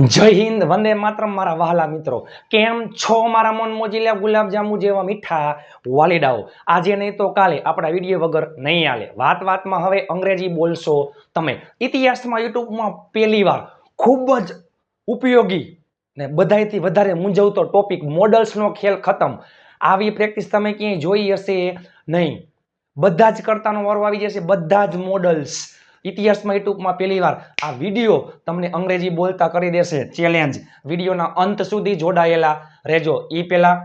જય હિન્દ, વંદે માતરમ, મારા વહાલા મિત્રો. કેમ છો મારા મન મોજીલા ગુલાબજાંબુ જેવા મીઠા વાલીડાઓ? આજે નહીં તો કાલે આપણા વીડિયો વગર નહીં આલે વાત વાતમાં હવે અંગ્રેજી બોલશો તમે. ઇતિહાસમાં, યુટ્યુબમાં પહેલી વાર ખૂબ જ ઉપયોગી ને બધાયથી વધારે મૂંઝવતો ટોપિક મોડલ્સનો ખેલ ખતમ. આવી પ્રેક્ટિસ તમે ક્યાંય જોઈ હશે નહીં. બધા જ કરતાનો વારો આવી જશે. બધા જ મોડલ્સ ઇતિહાસમાં યુટ્યુબમાં પહેલી વાર. આ વીડિયો તમને અંગ્રેજી બોલતા કરી દેશે. ચેલેન્જ વિડીયોના અંત સુધી જોડાયેલા રહેજો. એ પહેલાં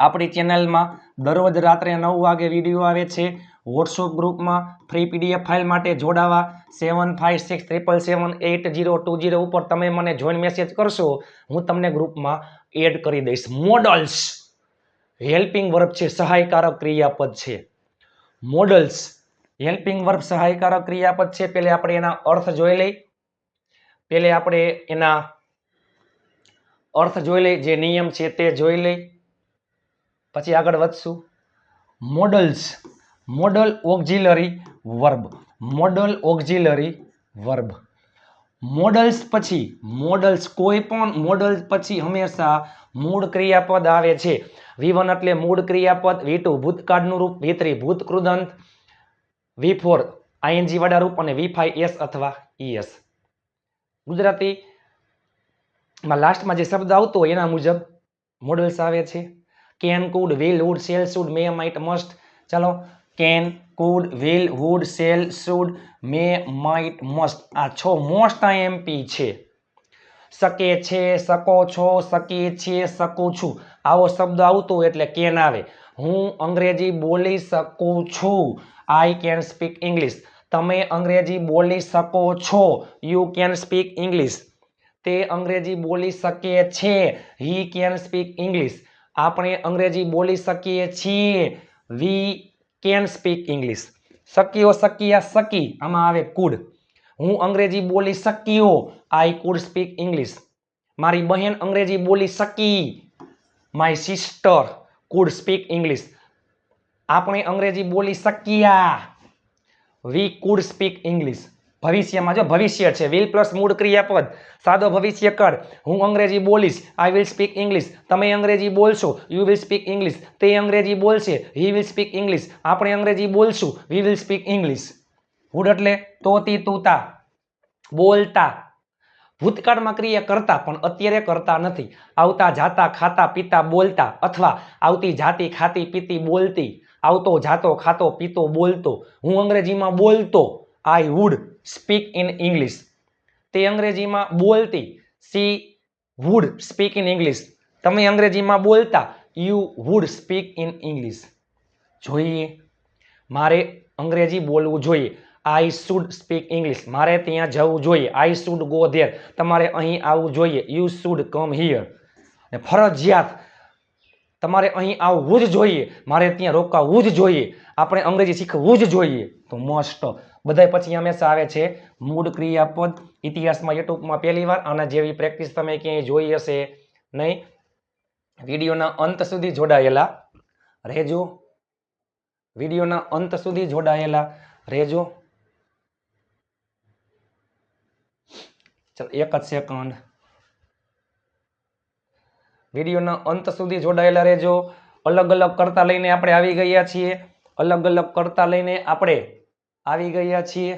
આપણી ચેનલમાં દરરોજ રાત્રે નવ વાગે વીડિયો આવે છે. વોટ્સઅપ ગ્રુપમાં ફ્રી પીડીએફ ફાઇલ માટે જોડાવા. Seven five six triple seven eight zero two zero ઉપર તમે મને જોઈન મેસેજ કરશો. હું તમને ગ્રુપમાં એડ કરી દઈશ. મોડલ્સ હેલ્પિંગ વર્બ છે. સહાયકારક ક્રિયાપદ છે. મોડલ્સ હેલ્પિંગ વર્બ સહાયકારક ક્રિયાપદ છે. પેલે આપણે એના અર્થ જોઈ લઈ. પેલે આપણે એના અર્થ જોઈ લઈ, જે નિયમ છે તે જોઈ લઈ. પછી આગળ વધશું. Modals. Modal auxiliary verb. Modal auxiliary verb. Modals પછી, મોડલ્સ કોઈ પણ મોડલ્સ પછી હંમેશા મૂળ ક્રિયાપદ આવે છે. વી એટલે મૂળ ક્રિયાપદ, વી ટુ ભૂતકાળનું રૂપ, વી થ્રી ભૂત કૃદંત વી ફોર આઈએનજી વાળા રૂપ અને વી ફાઈ એસ અથવા ઈએસ ગુજરાતીમાં લાસ્ટમાં જે શબ્દ આવતો હોય એના મુજબ મોડલ્સ આવે છે. Can could will would shall should may might must ચાલો can could will would shall should may might must આ છ મોસ્ટ આઈએમપી છે. શકે છે, શકો છો, શકી છે, શકું છું. આવો શબ્દ આવતો એટલે કેન આવે. હું અંગ્રેજી બોલી શકું છું. આઈ કેન સ્પીક ઇંગ્લિશ તમે અંગ્રેજી બોલી શકો છો. યુ કેન સ્પીક ઇંગ્લિશ તે અંગ્રેજી બોલી શકે છે. હી કેન સ્પીક ઇંગ્લિશ આપણે અંગ્રેજી બોલી શકીએ છીએ. વી કેન સ્પીક ઇંગ્લિશ શક્યો, શક્યા, શકી. આમાં આવે કુડ હું અંગ્રેજી બોલી શક્યો. આઈ કુડ સ્પીક ઇંગ્લિશ મારી બહેન અંગ્રેજી બોલી શકી. My sister could speak English આપણે અંગ્રેજી બોલી શક્યા. વી કુડ સ્પીક ઇંગ્લિશ ભવિષ્યમાં જો ભવિષ્ય છે વિલ પ્લસ મૂળ ક્રિયાપદ. સાદો ભવિષ્ય કર. હું અંગ્રેજી બોલીશ આઈ વિલ સ્પીક ઇંગ્લિશ તમે અંગ્રેજી બોલશો યુ વિલ સ્પીક ઇંગ્લિશ તે અંગ્રેજી બોલશે હી વિલ સ્પીક ઇંગ્લિશ આપણે અંગ્રેજી બોલશું we will speak English would એટલે તોતી તૂતા. બોલતા. ભૂતકાળમાં ક્રિયા કરતા પણ અત્યારે કરતા નથી. આવતા જાતા ખાતા પીતા બોલતા અથવા આવતી જાતી ખાતી પીતી બોલતી, આવતો જાતો ખાતો પીતો બોલતો. હું અંગ્રેજીમાં બોલતો I would speak in English તે અંગ્રેજીમાં બોલતી she would speak in English તમે અંગ્રેજીમાં બોલતા you would speak in English જોઈએ, મારે અંગ્રેજી બોલવું જોઈએ. આઈ શુડ સ્પીક ઇંગ્લિશ મારે ત્યાં જવું જોઈએ. આઈ શુડ ગો ધેર તમારે અહીં આવવું જોઈએ. યુ શુડ કમ હિયર ને ફરજિયાત તમારે અહીં આવવું જ જોઈએ. મારે ત્યાં રોકાવું જ જોઈએ. આપણે અંગ્રેજી શીખવું જ જોઈએ. તો મોસ્ટ બધાય પછી હંમેશા આવે છે મૂળ ક્રિયાપદ. ઇતિહાસમાં, યુટ્યુબમાં પહેલી વાર આના જેવી પ્રેક્ટિસ તમે ક્યાંય જોઈ હશે નહીં. વિડીયોના અંત સુધી જોડાયેલા રહેજો. વિડીયોના અંત સુધી જોડાયેલા રહેજો. ચાલો, એક જ સેકન્ડ વિડીયોના અંત સુધી જોડાયેલા રહેજો. અલગ અલગ કરતા લઈને આપણે આવી ગયા છીએ. અલગ અલગ કરતા લઈને આપણે આવી ગયા છીએ.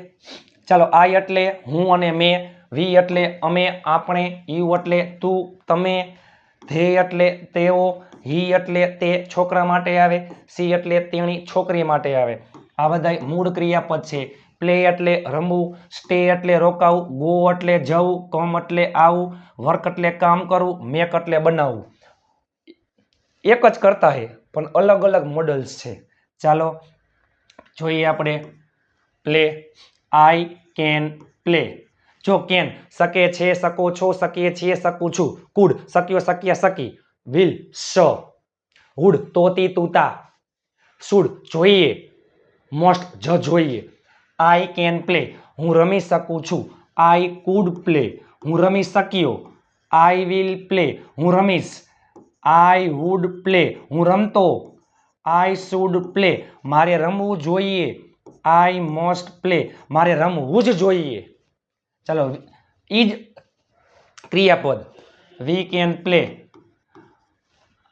ચાલો આઈ એટલે હું અને મેં, વી એટલે અમે, આપણે, યુ એટલે તું, તમે, ધે એટલે તેઓ, હી એટલે તે છોકરા માટે આવે, સી એટલે તેણી છોકરી માટે આવે. આ બધા મૂળ ક્રિયાપદ છે. પ્લે એટલે રમવું, સ્ટે એટલે રોકાવું, ગો એટલે જવું, કમ એટલે આવું, વર્ક એટલે કામ કરવું, મેક એટલે બનાવવું. એક જ કરતા હે, પણ અલગ અલગ મોડલ્સ છે. ચાલો, જોઈએ આપણે પ્લે. I can play. જો કેન શકે છે, શકો છો શકીએ છીએ શકું છું. કુડ શક્યો શકીએ શકી. વિલ, સ. હુડ, તોતી, તુતા. શુડ, જોઈએ. મોસ્ટ, જ જોઈએ. આઈ કેન પ્લે હું રમી શકું છું. આઈ કુડ પ્લે હું રમી શક્યો. આઈ વિલ પ્લે હું રમીશ. આઈ વુડ પ્લે હું રમતો. આઈ શુડ પ્લે મારે રમવું જોઈએ. આઈ મોસ્ટ પ્લે મારે રમવું જ જોઈએ. ચાલો, ઈ જ ક્રિયાપદ. વી કેન પ્લે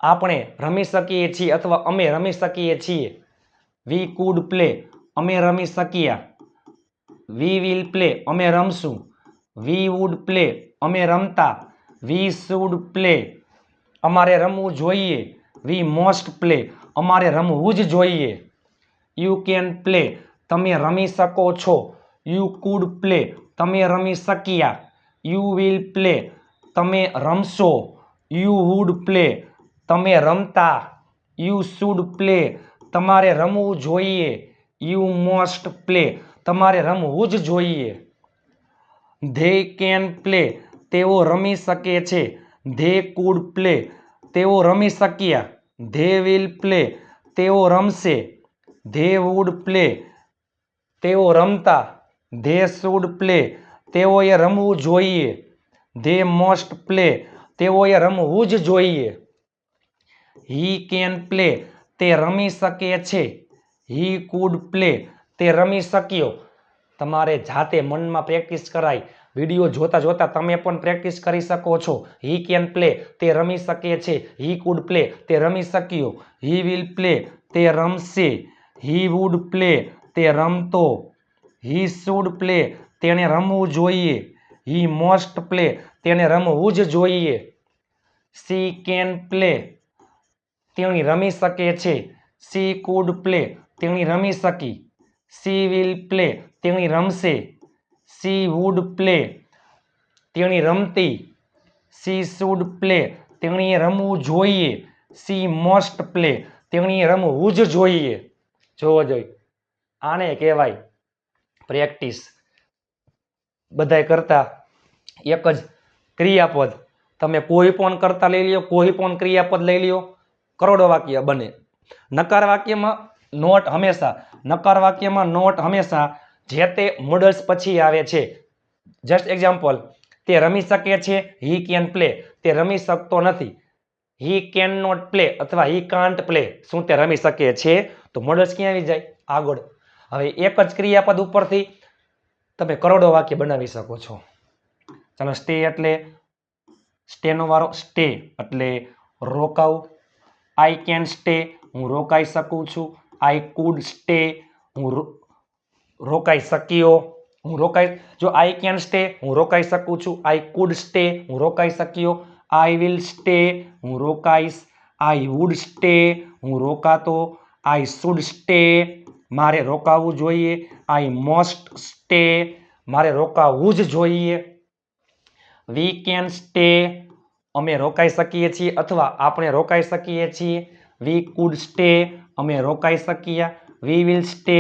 આપણે રમી શકીએ છીએ અથવા અમે રમી શકીએ છીએ. વી કુડ પ્લે અમે રમી શક્યા. વી વિલ પ્લે અમે રમશું. વી વુડ પ્લે અમે રમતા. વી શુડ પ્લે અમારે રમવું જોઈએ. વી મોસ્ટ પ્લે અમારે રમવું જ જોઈએ. યુ કેન પ્લે તમે રમી શકો છો. યુ કુડ પ્લે તમે રમી શક્યા. યુ વિલ પ્લે તમે રમશો. યુ વુડ પ્લે તમે રમતા. યુ શુડ પ્લે તમારે રમવું જોઈએ. યુ મોસ્ટ પ્લે તમારે રમવું જ જોઈએ. ધે કેન પ્લે, તેઓ રમી શકે છે. ધે કુડ પ્લે, તેઓ રમી શક્યા. ધે વિલ પ્લે, તેઓ રમશે. ધે વુડ પ્લે, તેઓ રમતા. ધે શુડ પ્લે, તેઓએ રમવું જોઈએ. ધે મોસ્ટ પ્લે, તેઓએ રમવું જ જોઈએ. હી કેન પ્લે, તે રમી શકે છે. હી કુડ પ્લે તે રમી શક્યો. તમારે જાતે મનમાં પ્રેક્ટિસ કરાય. વીડિયો જોતા જોતા તમે પણ પ્રેક્ટિસ કરી શકો છો. હી કેન પ્લે તે રમી શકે છે. હી કુડ પ્લે તે રમી શક્યો. હી વિલ પ્લે તે રમશે. હી વુડ પ્લે તે રમતો. હી શુડ પ્લે તેણે રમવું જોઈએ. હી મોસ્ટ પ્લે તેણે રમવું જ જોઈએ. સી કેન પ્લે તેણી રમી શકે છે. સી કુડ પ્લે તેણી રમી શકી. સી વિલ પ્લે તેણી રમશે. સી વુડ પ્લે તેણી રમતી. સી શુડ પ્લે તેણીએ રમવું જોઈએ. સી મોસ્ટ પ્લે તેણીએ રમવું જ જોઈએ. જોવો જોઈ. આને કહેવાય પ્રેક્ટિસ. બધાય કરતા એક જ ક્રિયાપદ. તમે કોઈ પણ કરતા લઈ લ્યો, કોઈ પણ ક્રિયાપદ લઈ લ્યો. કરોડો વાક્ય બને. નકાર વાક્યમાં નોટ હંમેશા નકાર વાક્યમાં નોટ હંમેશા જે તે મોડલ્સ પછી આવે છે. જસ્ટ એક્ઝામ્પલ તે રમી શકે છે હી કેન પ્લે તે રમી શકતો નથી. હી કેન નોટ પ્લે અથવા હી કાન્ટ પ્લે શું તે રમી શકે છે? તો મોડલ્સ ક્યાં આવી જાય? આગળ. હવે એક જ ક્રિયાપદ ઉપરથી તમે કરોડો વાક્ય બનાવી શકો છો. ચાલો સ્ટે એટલે સ્ટેનો વારો સ્ટે એટલે રોકાવું. આઈ કેન સ્ટે હું રોકાઈ શકું છું. આઈ કુડ સ્ટે હું રોકાઈ શક્યો. હું રોકાઈ, જો આઈ કેન સ્ટે હું રોકાઈ શકું છું. આઈ કુડ સ્ટે હું રોકાઈ શક્યો. આઈ વિલ સ્ટે હું રોકાઈશ. આઈ વુડ સ્ટે હું રોકાતો. આઈ શુડ સ્ટે મારે રોકાવું જોઈએ. આઈ મોસ્ટ સ્ટે મારે રોકાવું જ જોઈએ. વી કેન સ્ટે અમે રોકાઈ શકીએ છીએ અથવા આપણે રોકાઈ શકીએ છીએ. વી કુડ સ્ટે અમે રોકાઈ શક્યા વી વિલ સ્ટે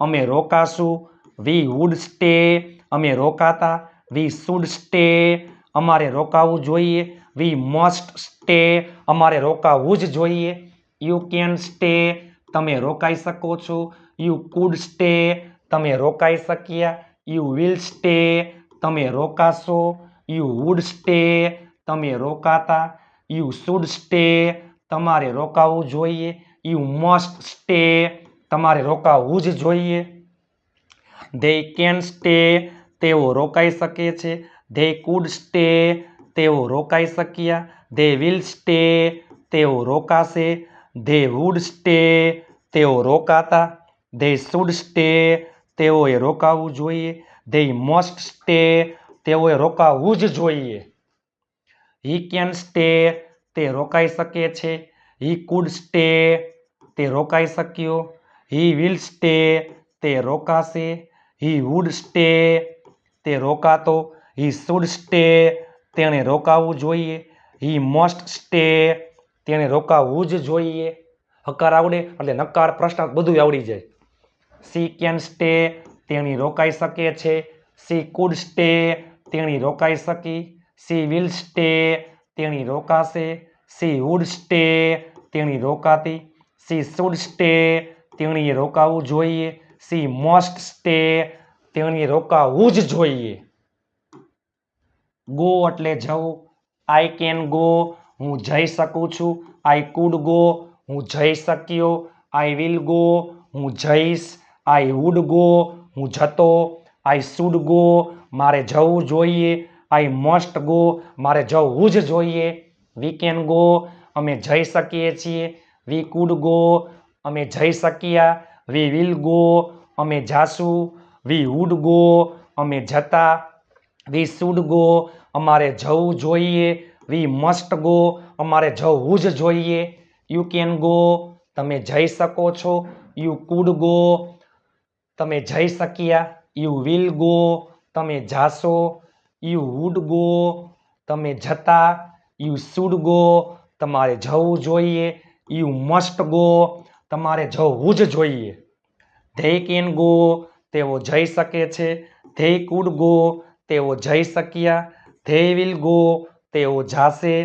અમે રોકાશું. વી વુડ સ્ટે અમે રોકાતા. વી શુડ સ્ટે અમારે રોકાવું જોઈએ. વી મોસ્ટ સ્ટે અમારે રોકાવું જ જોઈએ. યુ કેન સ્ટે તમે રોકાઈ શકો છો. યુ કુડ સ્ટે તમે રોકાઈ શક્યા યુ વિલ સ્ટે તમે રોકાશો. યુ વુડ સ્ટે તમે રોકાતા. યુ શુડ સ્ટે તમારે રોકાવું જોઈએ. યુ મસ્ટ સ્ટે, તમારે રોકાવું જ જોઈએ. ધે કેન સ્ટે, તેઓ રોકાઈ શકે છે. ધે કુડ સ્ટે, તેઓ રોકાઈ શક્યા. ધે વિલ સ્ટે, તેઓ રોકાશે. ધે વુડ સ્ટે, તેઓ રોકાતા. ધે શુડ સ્ટે, તેઓએ રોકાવું જોઈએ. ધે મસ્ટ સ્ટે, તેઓએ રોકાવું જ જોઈએ. હી કેન સ્ટે, તે રોકાઈ શકે છે. હી કુડ સ્ટે તે રોકાઈ શક્યો. હી વિલ સ્ટે તે રોકાશે. હી વુડ સ્ટે તે રોકાતો. હી શુડ સ્ટે તેણે રોકાવું જોઈએ. હી મસ્ટ સ્ટે તેણે રોકાવું જ જોઈએ. હકાર આવડે એટલે નકાર, પ્રશ્ન બધું આવડી જાય. સી કેન સ્ટે તેણી રોકાઈ શકે છે. સી કુડ સ્ટે તેણી રોકાઈ શકી. સી વિલ સ્ટે તેણી રોકાશે. સી વુડ સ્ટે તેણી રોકાતી. સી શુડ સ્ટે, તેણીએ રોકાવું જોઈએ. સી મોસ્ટ સ્ટે, તેણીએ રોકાવું જ જોઈએ. ગો એટલે જવું. આઈ કેન ગો, હું જઈ શકું છું. આઈ કુડ ગો, હું જઈ શક્યો. આઈ વિલ ગો, હું જઈશ. આઈ વુડ ગો, હું જતો. આઈ શુડ ગો, મારે જવું જોઈએ. આઈ મસ્ટ ગો, મારે જવું જ જોઈએ. વી કેન ગો, અમે જઈ શકીએ છીએ. વી કુડ ગો, અમે જઈ શક્યા. વી વિલ ગો, અમે જાશું વી વુડ ગો, અમે જતા. વી શુડ ગો, અમારે જવું જોઈએ. વી મસ્ટ ગો, અમારે જવું જ જોઈએ. યુ કેન ગો, તમે જઈ શકો છો. યુ કુડ ગો, તમે જઈ શક્યા. યુ વિલ ગો, તમે જાશો. યુ વુડ ગો, તમે જતા. યુ શુડ ગો, તમારે જવું જોઈએ. યુ મસ્ટ ગો, તમારે જવું જ જોઈએ. ધે કેન ગો તેઓ જઈ શકે છે. ધે કુડ ગો તેઓ જઈ શક્યા. ધે વિલ ગો તેઓ જાશે.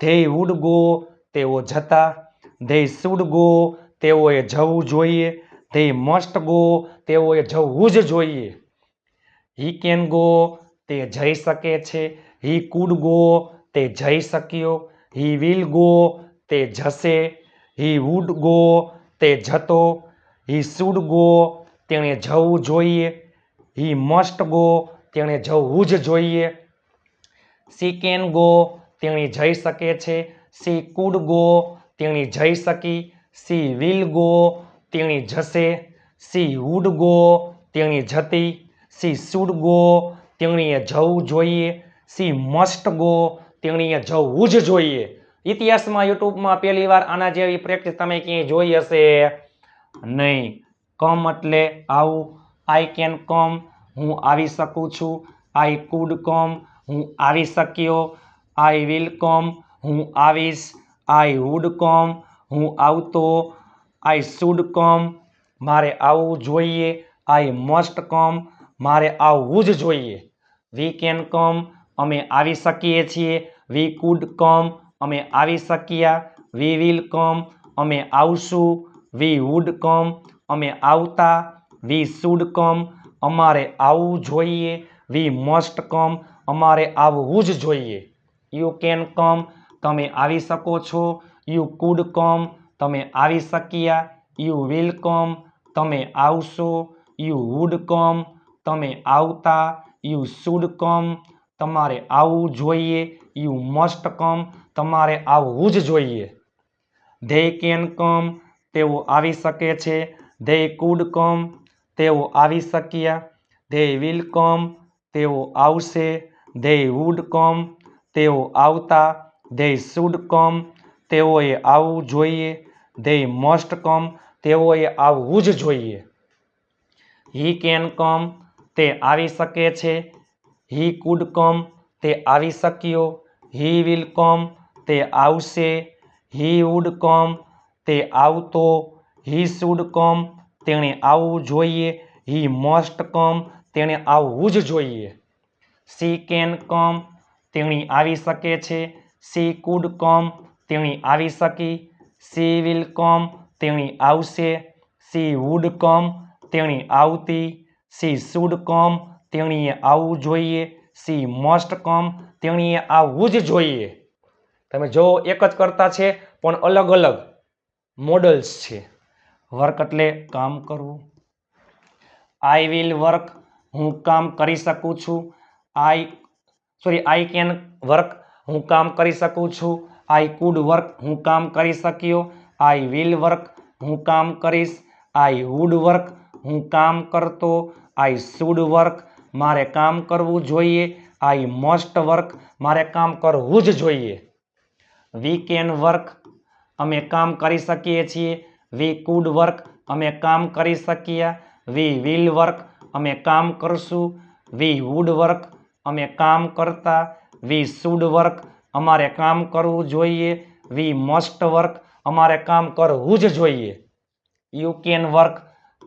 ધે વુડ ગો તેઓ જતા. ધે શુડ ગો, તેઓએ જવું જોઈએ. ધે મસ્ટ ગો, તેઓએ જવું જ જોઈએ. હી કેન ગો, તે જઈ શકે છે. હી કુડ ગો, તે જઈ શક્યો. હી વિલ ગો, તે જશે. હી વુડ ગો, તે જતો. હી શુડ ગો, તેણે જવું જોઈએ. હી મસ્ટ ગો, તેણે જવું જ જોઈએ. સી કેન ગો, તેણી જઈ શકે છે. સી કુડ ગો, તેણી જઈ શકી. સી વિલ ગો, તેણી જશે. સી વુડ ગો, તેણી જતી. સી શુડ ગો, તેણીએ જવું જોઈએ. સી મસ્ટ ગો, તેણીએ જવું જ જોઈએ. ઇતિહાસમાં યુટ્યુબમાં પહેલી વાર આના જેવી પ્રેક્ટિસ તમે ક્યાંય જોઈ હશે. નહીં. કમ એટલે આવું. આઈ કેન કમ હું આવી શકું છું. આઈ કુડ કમ હું આવી શક્યો. આઈ વિલ કમ હું આવીશ. આઈ વુડ કમ હું આવતો. આઈ શુડ કમ મારે આવવું જોઈએ. આઈ મસ્ટ કમ મારે આવવું જ જોઈએ. વી કેન કમ અમે આવી શકીએ છીએ. વી કુડ કમ અમે આવી શક્યા. વી વિલ કમ અમે આવશું. વી વુડ કમ અમે આવતા. વી શુડ કમ અમારે આવવું જોઈએ. વી મસ્ટ કમ અમારે આવવું જ જોઈએ. યુ કેન કમ તમે આવી શકો છો. યુ કુડ કમ તમે આવી શક્યા. યુ વિલ કમ તમે આવશો. યુ વુડ કમ તમે આવતા. યુ શુડ કમ તમારે આવવું જોઈએ. યુ મસ્ટ કમ તમારે આવવું જ જોઈએ. ધે કેન કમ, તેઓ આવી શકે છે. ધે કુડ કમ, તેઓ આવી શક્યા. ધે વિલ કમ, તેઓ આવશે. ધે વુડ કમ, તેઓ આવતા. ધે શુડ કમ, તેઓએ આવવું જોઈએ. ધે મસ્ટ કમ, તેઓએ આવવું જ જોઈએ. હી કેન કમ, તે આવી શકે છે. હી કુડ કમ, તે આવી શક્યો. હી વિલ કમ તે આવશે હી વુડ કમ તે આવતો હી શુડ કમ તેણે આવવું જોઈએ હી મસ્ટ કમ તેણે આવવું જ જોઈએ. સી કેન કમ તેણી આવી શકે છે સી કુડ કમ તેણી આવી શકી સી વિલ કમ તેણી આવશે સી વુડ કમ તેણી આવતી સી શુડ કમ તેણીએ આવવું જોઈએ સી મસ્ટ કમ તેણીએ આવવું જ જોઈએ. તમે જો એક જ કરતા છે, પણ અલગ અલગ મોડલ્સ છે. વર્ક એટલે કામ કરવું. આઈ વિલ વર્ક હું કામ કરી શકું છું. I sorry I can work હું કામ કરી શકું છું. આઈ કુડ વર્ક હું કામ કરી શક્યો. આઈ વિલ વર્ક હું કામ કરીશ. આઈ વુડ વર્ક હું કામ કરતો. આઈ શુડ વર્ક મારે કામ કરવું જોઈએ. આઈ મસ્ટ વર્ક મારે કામ કરવું જ જોઈએ. વી કેન વર્ક અમે કામ કરી શકીએ છીએ. વી કુડ વર્ક અમે કામ કરી શક્યા વી વિલ વર્ક અમે કામ કરશું. વી વુડ વર્ક અમે કામ કરતા. વી શુડ વર્ક અમારે કામ કરવું જોઈએ. વી મસ્ટ વર્ક અમારે કામ કરવું જ જોઈએ. યુ કેન વર્ક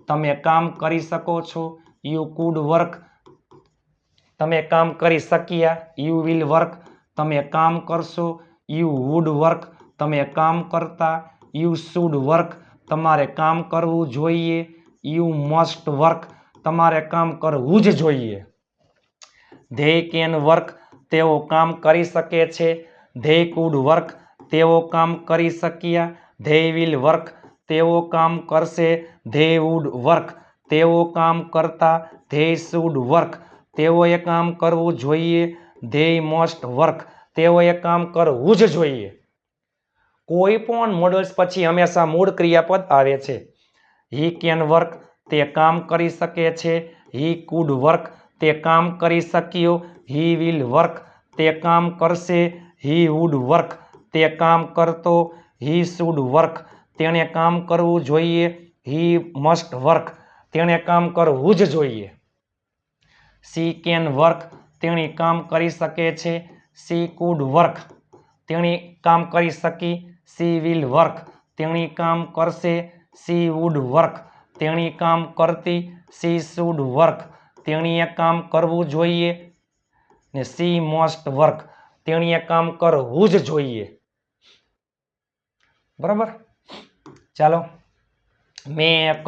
તમે કામ કરી શકો છો. યુ કુડ વર્ક તમે કામ કરી શક્યા. યુ વિલ વર્ક તમે કામ કરશો. યુ વુડ વર્ક તમે કામ કરતા યુ શુડ વર્ક તમારે કામ કરવું જોઈએ યુ મસ્ટ વર્ક તમારે કામ કરવું જ જોઈએ. ધે કેન વર્ક તેઓ કામ કરી શકે છે. ધે કુડ વર્ક તેઓ કામ કરી શક્યા. ધે વિલ વર્ક તેઓ કામ કરશે. ધે વુડ વર્ક તેઓ કામ કરતા. ધે શુડ વર્ક તેઓએ કામ કરવું જોઈએ. ધે મસ્ટ વર્ક તેઓએ કામ કરવું જ જોઈએ. કોઈ પણ મોડલ્સ પછી હંમેશા મૂળ ક્રિયાપદ આવે છે. હી કેન વર્ક તે કામ કરી શકે છે. હી કુડ વર્ક તે કામ કરી શક્યો. હી વિલ વર્ક તે કામ કરશે. હી વુડ વર્ક તે કામ કરતો. હી શુડ વર્ક તેણે કામ કરવું જોઈએ. હી મસ્ટ વર્ક તેણે કામ કરવું જ જોઈએ. સી કેન વર્ક તેણી કામ કરી શકે છે. સી કુડ વર્ક તેણી કામ કરી શકી. સી વિલ વર્ક તેણી કામ કરશે. સી વુડ વર્ક તેણી કામ કરતી. સી શુડ વર્ક તેણીએ કામ કરવું જોઈએ ને સી મોસ્ટ વર્ક તેણીએ કામ કરવું જ જોઈએ. બરાબર? ચાલો. મેક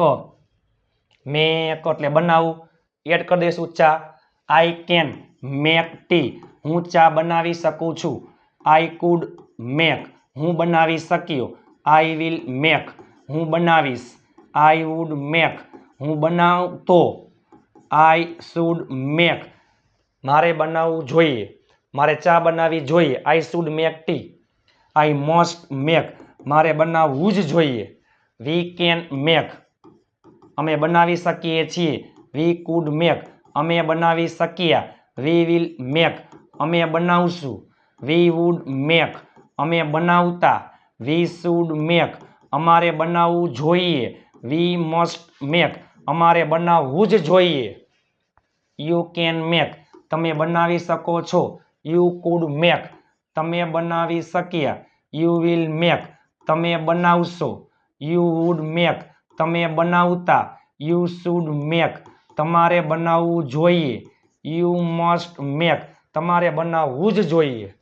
મેક એટલે બનાવું. એડ કરી દઈશું ચા. આઈ કેન મેક ટી હું ચા બનાવી શકું છું? આઈ કુડ મેક હું બનાવી શક્યો? આઈ વિલ મેક હું બનાવીશ. આઈ વુડ મેક હું બનાવતો? આઈ શુડ મેક મારે બનાવવું જોઈએ. મારે ચા બનાવવી જોઈએ. I should make tea I must make મારે બનાવવું જ જોઈએ. વી કેન મેક અમે બનાવી શકીએ છીએ. વી કુડ મેક અમે બનાવી શક્યા. વી વિલ મેક અમે બનાવશું. વી વુડ મેક અમે બનાવતા. વી શુડ મેક અમારે બનાવવું જોઈએ. વી મસ્ટ મેક અમારે બનાવવું જ જોઈએ. યુ કેન મેક તમે બનાવી શકો છો. યુ કુડ મેક તમે બનાવી શક્યા. યુ વિલ મેક તમે બનાવશો. યુ વુડ મેક તમે બનાવતા. યુ શુડ મેક તમારે બનાવવું જોઈએ. યુ મસ્ટ મેક તમારે બનાવવું જ જોઈએ.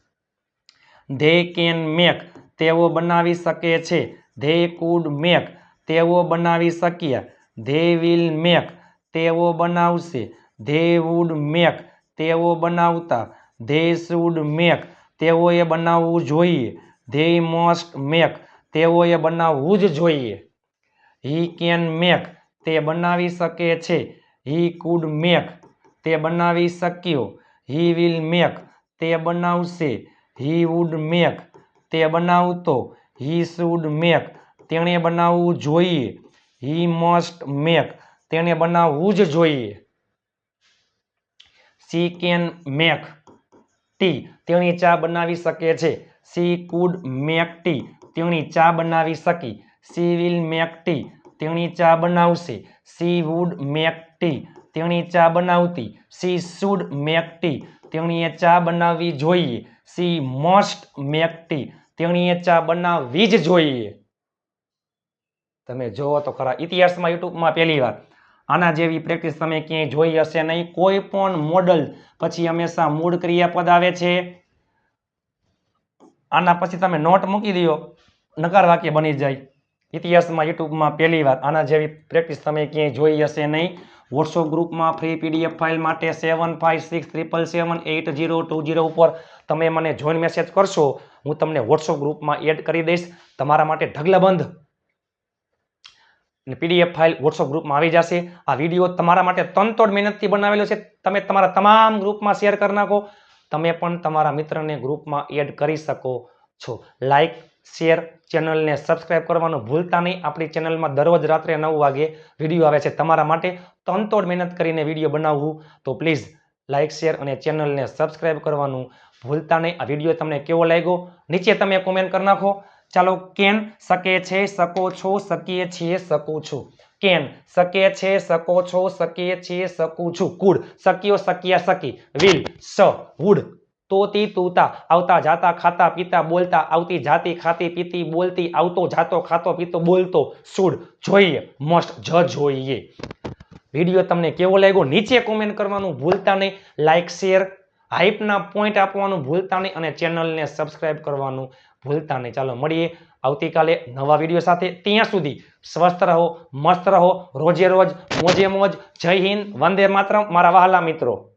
ધે કેન મેક, તેઓ બનાવી શકે છે. ધે કુડ મેક, તેઓ બનાવી શક્યા ધે વિલ મેક, તેઓ બનાવશે. ધે વુડ મેક, તેઓ બનાવતા. ધે શુડ મેક, તેઓએ બનાવવું જોઈએ. ધે મોસ્ટ મેક, તેઓએ બનાવવું જ જોઈએ. હી કેન મેક, તે બનાવી શકે છે. હી કુડ મેક, તે બનાવી શક્યો. હી વિલ મેક, તે બનાવશે. હી વુડ મેક, તે બનાવતો. હી શુડ મેક, તેણે બનાવવું જોઈએ. હી મસ્ટ મેક, તેણે બનાવવું જ જોઈએ. સી કેન મેક ટી, તેણી ચા બનાવી શકે છે. સી કુડ મેક ટી, તેણી ચા બનાવી શકી. સી વિલ મેક ટી, તેણી ચા બનાવશે. સી વુડ મેક ટી તેણી ચા બનાવતી. She should make tea. તેણીએ ચા બનાવવી જોઈએ. She must make tea. તેણીએ ચા બનાવવી જ જોઈએ. તમે જોવો તો ખરા, ઇતિહાસમાં, યુટ્યુબમાં પહેલી વાર. આના જેવી પ્રેક્ટિસ તમે ક્યાંય જોઈ હશે નહીં. કોઈ પણ મોડલ પછી હંમેશા મૂળ ક્રિયાપદ આવે છે. આના પછી તમે નોટ મૂકી દો નકાર વાક્ય બની જાય. ઇતિહાસમાં, યુટ્યુબમાં પહેલી વાર. આના જેવી પ્રેક્ટિસ તમે ક્યાંય જોઈ હશે નહીં. વોટ્સઅપ ગ્રુપમાં ફ્રી પીડીએફ ફાઇલ માટે seven five six triple seven eight zero two zero ઉપર તમે મને જોઈન મેસેજ કરશો. હું તમને વોટ્સઅપ ગ્રુપમાં એડ કરી દઈશ. તમારા માટે ઢગલાબંધ પીડીએફ ફાઇલ વોટ્સઅપ ગ્રુપમાં આવી જશે. આ વીડિયો તમારા માટે તનતોડ મહેનતથી બનાવેલો છે. તમે તમારા તમામ ગ્રુપમાં શેર કરી નાખો. તમે પણ તમારા મિત્રને ગ્રુપમાં એડ કરી શકો છો. લાઇક શેર ચેનલને સબસ્ક્રાઇબ કરવાનું ભૂલતા નહીં. આપણી ચેનલમાં દરરોજ રાત્રે નવ વાગે વીડિયો આવે છે તમારા માટે. તનતોડ મહેનત કરીને વીડિયો બનાવવું તો પ્લીઝ લાઇક, શેર અને ચેનલને સબસ્ક્રાઇબ કરવાનું ભૂલતા નહીં. આ વીડિયો તમને કેવો લાગ્યો? નીચે તમે કોમેન્ટ કરી નાખો. ચાલો, કેન શકે છે, શકો છો, શકીએ છીએ, શકું છું. કેન શકે છે, શકો છો, શકીએ છીએ, શકું છું. કુડ, શક્યો, શક્યા, શકી. વિલ, સ, વુડ. તોતી તૂતા, આવતા જાતા ખાતા પીતા બોલતા, આવતી જાતી ખાતી પીતી બોલતી, આવતો જાતો ખાતો પીતો બોલતો. સૂડ જોઈએ? મસ્ટ જ જોઈએ. વીડિયો તમને કેવો લાગ્યો? નીચે કોમેન્ટ કરવાનું ભૂલતા નહીં. લાઇક શેર હાઇપના પોઈન્ટ આપવાનું ભૂલતા નહીં અને ચેનલને સબસ્ક્રાઇબ કરવાનું ભૂલતા નહીં. ચાલો, મળીએ આવતીકાલે નવા વીડિયો સાથે. ત્યાં સુધી સ્વસ્થ રહો, મસ્ત રહો. રોજે રોજ, મોજે મોજ. જય હિન્દ, વંદે માતરમ. મારા વહાલા મિત્રો.